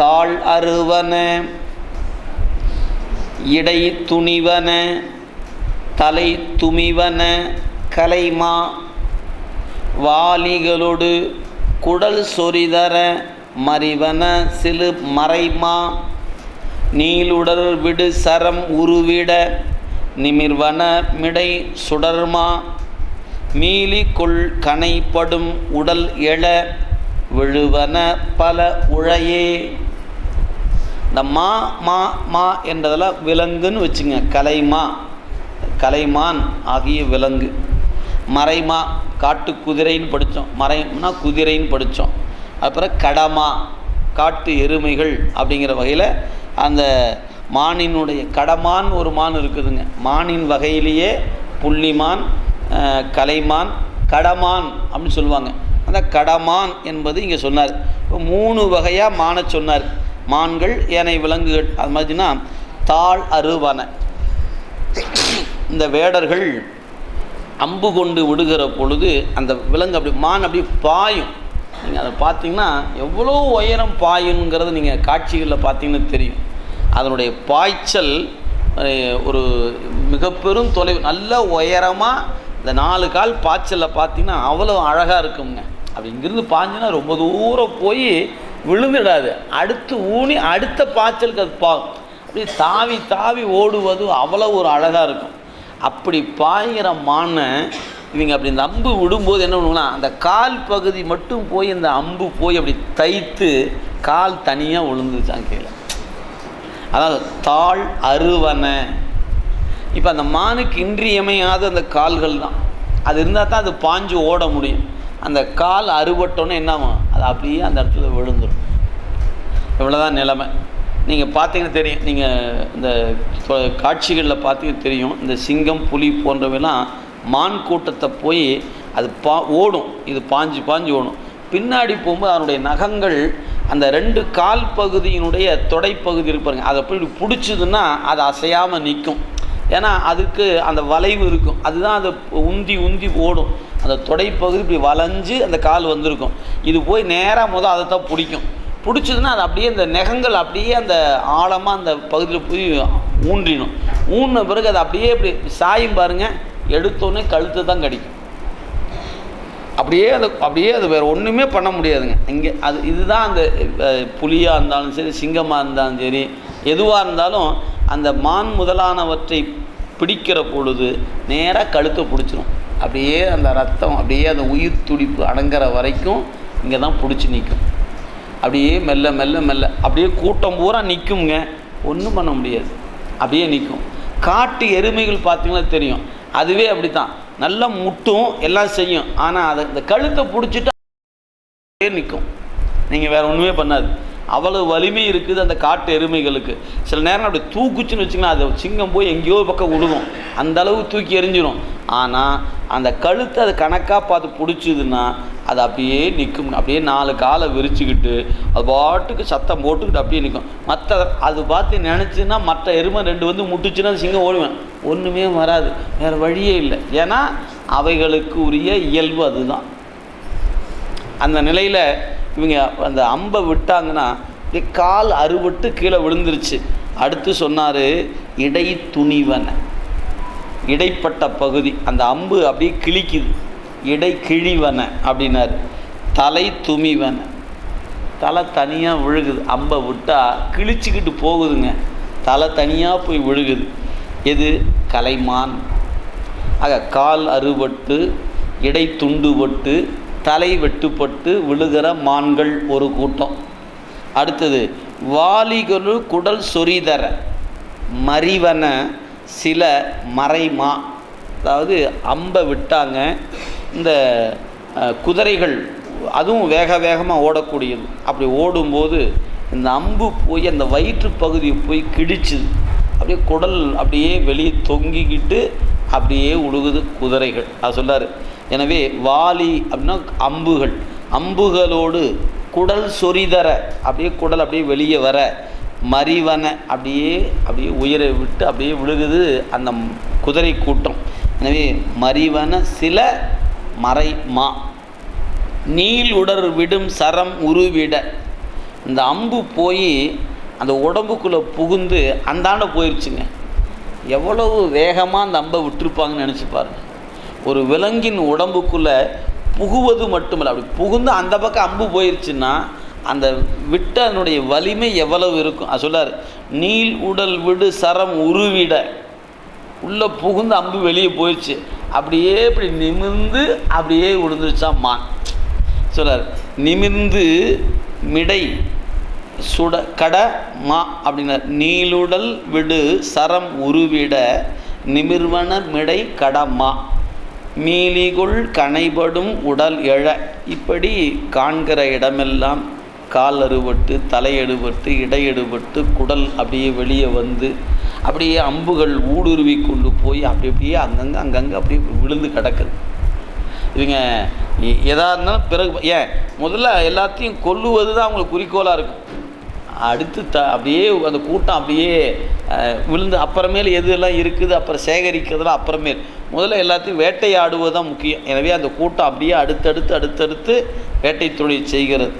தாழ் அருவன இடை துணிவன தலை துமிவன கலைமா வாலிகளொடு குடல் சொரிதர மறிவன சிலு மறைமா நீளுடர் விடு சரம் உருவிட நிமிர்வன மிடை சுடர்மா மீலிக்குள் கனைப்படும் உடல் எழ விழுவன பல உழையே. இந்த மா மா மா என்றதில் விலங்குன்னு வச்சுங்க. கலைமா. கலைமான் ஆகிய விலங்கு. மறைமா காட்டு குதிரைன்னு படித்தோம் மறைனா குதிரைன்னு படித்தோம் அப்புறம் கடமா காட்டு எருமைகள் அப்படிங்கிற வகையில் அந்த மானினுடைய கடமான் ஒரு மான் இருக்குதுங்க. மானின் வகையிலேயே புள்ளிமான் கலைமான் கடமான் அப்படின்னு சொல்லுவாங்க. அந்த கடமான் என்பது இங்கே சொன்னார். இப்போ மூணு வகையாக மானை சொன்னார். மான்கள் ஏனைய விலங்குகள் அது மாதிரினா தாழ் அருவன இந்த வேடர்கள் அம்பு கொண்டு விடுகிற பொழுது அந்த விலங்கு அப்படி மான் அப்படி பாயும். நீங்கள் அதை பார்த்தீங்கன்னா எவ்வளோ உயரம் பாயுங்கிறது நீங்கள் காட்சிகளில் பார்த்தீங்கன்னு தெரியும். அதனுடைய பாய்ச்சல் ஒரு மிக பெரும் தொலைவு நல்ல உயரமாக இந்த நாலு கால் பாய்ச்சலில் பார்த்தீங்கன்னா அவ்வளோ அழகாக இருக்குங்க. அப்படி இங்கிருந்து பாஞ்சுன்னா ரொம்ப தூரம் போய் விழுந்துடாது. அடுத்து ஊனி அடுத்த பாய்ச்சலுக்கு அது பாகும் அப்படி தாவி தாவி ஓடுவது அவ்வளோ ஒரு அழகாக இருக்கும். அப்படி பாய்கிற மானை இவங்க அப்படி இந்த அம்பு விடும்போது என்ன பண்ணுவோம்னா அந்த கால் பகுதி மட்டும் போய் இந்த அம்பு போய் அப்படி தைத்து கால் தனியாக விழுந்துச்சான் கீழே. அதாவது தாழ் அருவன. இப்போ அந்த மானுக்கு இன்றியமையாத அந்த கால்கள் தான் அது இருந்தால் தான் அது பாஞ்சு ஓட முடியும். அந்த கால் அறுபட்டோன்னே என்ன அது அப்படியே அந்த இடத்துல விழுந்துடும் இவ்வளோதான் நிலைமை. நீங்கள் பார்த்தீங்கன்னா தெரியும். நீங்கள் இந்த காட்சிகளில் பார்த்தீங்கன்னா தெரியும். இந்த சிங்கம் புலி போன்றவைலாம் மான் கூட்டத்தை போய் அது பா ஓடும். இது பாஞ்சு பாஞ்சு ஓடும். பின்னாடி போகும்போது அதனுடைய நகங்கள் அந்த ரெண்டு கால் பகுதியினுடைய தொடைப்பகுதி இருப்பாருங்க அதை போய் பிடிச்சதுன்னா அது அசையாமல் நிற்கும். ஏன்னா அதுக்கு அந்த வளைவு இருக்கும். அதுதான் அதை உந்தி உந்தி ஓடும். அந்த தொடைப்பகுதி இப்படி வளைஞ்சு அந்த கால் வந்திருக்கும். இது போய் நேராக முதல் அதை தான் பிடிக்கும். பிடிச்சதுன்னா அது அப்படியே அந்த நெகங்கள் அப்படியே அந்த ஆழமாக அந்த பகுதியில் போய் ஊன்றிடும். ஊன்ன பிறகு அது அப்படியே இப்படி சாயும் பாருங்கள் எடுத்தோடனே கழுத்து தான் கடிக்கும். அப்படியே அது அப்படியே அது வேறு ஒன்றுமே பண்ண முடியாதுங்க. இங்கே அது இதுதான் அந்த புலியாக இருந்தாலும் சரி சிங்கமாக இருந்தாலும் சரி எதுவாக இருந்தாலும் அந்த மான் முதலானவற்றை பிடிக்கிற பொழுது நேராக கழுத்தை பிடிச்சிரும். அப்படியே அந்த ரத்தம் அப்படியே அந்த உயிர் துடிப்பு அடங்குற வரைக்கும் இங்கே தான் பிடிச்சி நிற்கும் அப்படியே மெல்ல மெல்ல மெல்ல அப்படியே கூட்டம் பூரா நிற்குங்க ஒன்றும் பண்ண முடியாது. அப்படியே நிற்கும் காட்டு எருமைகள் பார்த்திங்கன்னா தெரியும். அதுவே அப்படி தான் நல்லா முட்டும் எல்லாம் செய்யும். ஆனால் அதை இந்த கழுத்தை பிடிச்சிட்டு அப்படியே நிற்கும் நீங்கள் வேறு ஒன்றுமே பண்ணாது. அவ்வளவு வலிமை இருக்குது அந்த காட்டு எருமைகளுக்கு. சில நேரம் அப்படி தூக்குச்சுன்னு வச்சிங்கன்னா அது சிங்கம் போய் எங்கேயோ ஒரு பக்கம் விழுகும் அந்த அளவு தூக்கி எறிஞ்சிடும் ஆனால் அந்த கழுத்தை அது கணக்காக பார்த்து பிடிச்சிதுன்னா அது அப்படியே நிற்கும் அப்படியே நாலு காலை விரிச்சுக்கிட்டு அது பாட்டுக்கு சத்தம் போட்டுக்கிட்டு அப்படியே நிற்கும் மற்ற அது பார்த்து நினச்சின்னா மற்ற எருமை ரெண்டு வந்து முட்டுச்சுன்னா சிங்கம் ஓடுவேன். ஒன்றுமே வராது. வேறு வழியே இல்லை. ஏன்னா அவைகளுக்கு உரிய இயல்பு அதுதான். அந்த நிலையில் இவங்க அந்த அம்பை விட்டாங்கன்னா இப்படி கால் அறுபட்டு கீழே விழுந்துருச்சு. அடுத்து சொன்னார் இடை துணிவன. இடைப்பட்ட பகுதி. அந்த அம்பு அப்படியே கிழிக்குது. இடை கிழிவன அப்படின்னாரு. தலை துமிவன. தலை தனியாக விழுகுது. அம்பை விட்டால் கிழிச்சிக்கிட்டு போகுதுங்க. தலை தனியாக போய் விழுகுது. எது? கலைமான். ஆக கால் அறுபட்டு இடை துண்டுபட்டு தலை வெட்டுப்பட்டு விழுகிற மான்கள் ஒரு கூட்டம். அடுத்தது வாலிகொரு குடல் சொரிதர மறிவன சில மறைமா. அதாவது அம்பை விட்டாங்க. இந்த குதிரைகள் அதுவும் வேக வேகமாக ஓடக்கூடியது. அப்படி ஓடும்போது இந்த அம்பு போய் அந்த வயிற்று பகுதியை போய் கிழிச்சுது. அப்படியே குடல் அப்படியே வெளியே தொங்கிக்கிட்டு அப்படியே உழுகுது குதிரைகள். அது சொல்லார் எனவே வாலி அப்படின்னா அம்புகள். அம்புகளோடு குடல் சொரிதர அப்படியே குடல் அப்படியே வெளியே வர மறிவன அப்படியே அப்படியே உயிரை விட்டு அப்படியே விழுகுது அந்த குதிரை கூட்டம். எனவே மறிவன சில மறை மா. நீள் உடர் விடும் சரம் உருவிட. இந்த அம்பு போய் அந்த உடம்புக்குள்ளே புகுந்து அந்தாண்ட போயிடுச்சுங்க எவ்வளவு வேகமாக அந்த அம்பை விட்டுருப்பாங்கன்னு நினச்சி பாருங்கள் ஒரு விலங்கின் உடம்புக்குள்ளே புகுவது மட்டுமல்ல. அப்படி புகுந்து அந்த பக்கம் அம்பு போயிருச்சுன்னா அந்த விட்டனுடைய வலிமை எவ்வளவு இருக்கும்? அது சொல்லார் நீள் உடல் விடு சரம் உருவிட. உள்ளே புகுந்து அம்பு வெளியே போயிடுச்சு அப்படியே இப்படி நிமிர்ந்து அப்படியே விழுந்துருச்சான் மான். சொல்லார் நிமிர்ந்து மிடை சுட கட மா அப்படின்னார். நீளுடல் விடு சரம் உருவிட நிமிர்வன மிடை கடமா மீலிகுள் கனைபடும் உடல் எழ. இப்படி காண்கிற இடமெல்லாம் கால் அறுபட்டு தலை எடுபட்டு இடை எடுபட்டு குடல் அப்படியே வெளியே வந்து அப்படியே அம்புகள் ஊடுருவி கொண்டு போய் அப்படி அப்படியே அங்கங்கே அங்கங்கே அப்படியே விழுந்து கிடக்குது. இவங்க எதாக இருந்தாலும் பிறகு ஏன் முதல்ல எல்லாத்தையும் கொல்லுவது தான் அவங்களுக்கு குறிக்கோளாக இருக்கும். அடுத்து த அப்படியே அந்த கூட்டம் அப்படியே விழுந்து அப்புறமேல் எதெல்லாம் இருக்குது அப்புறம் சேகரிக்கிறதுலாம் அப்புறமேல். முதல்ல எல்லாத்தையும் வேட்டையாடுவது தான் முக்கியம். எனவே அந்த கூட்டம் அப்படியே அடுத்தடுத்து அடுத்தடுத்து வேட்டை தொழில் செய்கிறது.